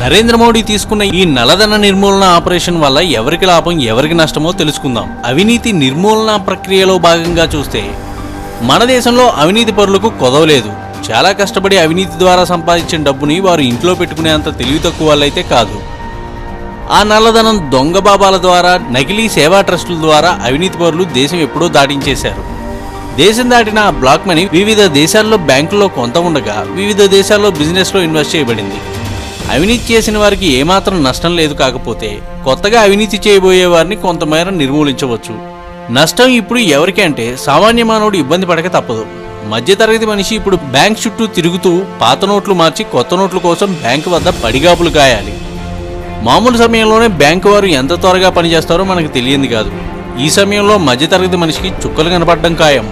నరేంద్ర మోడీ తీసుకున్న ఈ నల్లధన నిర్మూలన ఆపరేషన్ వల్ల ఎవరికి లాభం ఎవరికి నష్టమో తెలుసుకుందాం. అవినీతి నిర్మూలన ప్రక్రియలో భాగంగా చూస్తే మన దేశంలో అవినీతి పరులకు కొదవలేదు చాలా కష్టపడి అవినీతి ద్వారా సంపాదించిన డబ్బుని వారు ఇంట్లో పెట్టుకునేంత తెలివి తక్కువ వాళ్ళైతే కాదు. ఆ నల్లధనం దొంగ బాబాల ద్వారా నకిలీ సేవా ట్రస్టుల ద్వారా అవినీతి పరులు దేశం ఎప్పుడో దాటించేశారు. దేశం దాటిన ఆ బ్లాక్ మనీ వివిధ దేశాల్లో బ్యాంకుల్లో కొంత ఉండగా వివిధ దేశాల్లో బిజినెస్లో ఇన్వెస్ట్ చేయబడింది. అవినీతి చేసిన వారికి ఏమాత్రం నష్టం లేదు కాకపోతే కొత్తగా అవినీతి చేయబోయే వారిని కొంతమేర నిర్మూలించవచ్చు. నష్టం ఇప్పుడు ఎవరికి అంటే సామాన్య మానవుడు ఇబ్బంది పడక తప్పదు. మధ్యతరగతి మనిషి ఇప్పుడు బ్యాంక్ చుట్టూ తిరుగుతూ పాత నోట్లు మార్చి కొత్త నోట్ల కోసం బ్యాంకు వద్ద పడిగాపులు కాయాలి మామూలు సమయంలోనే బ్యాంకు వారు ఎంత త్వరగా పనిచేస్తారో మనకు తెలియంది కాదు. ఈ సమయంలో మధ్యతరగతి మనిషికి చుక్కలు కనపడడం ఖాయం.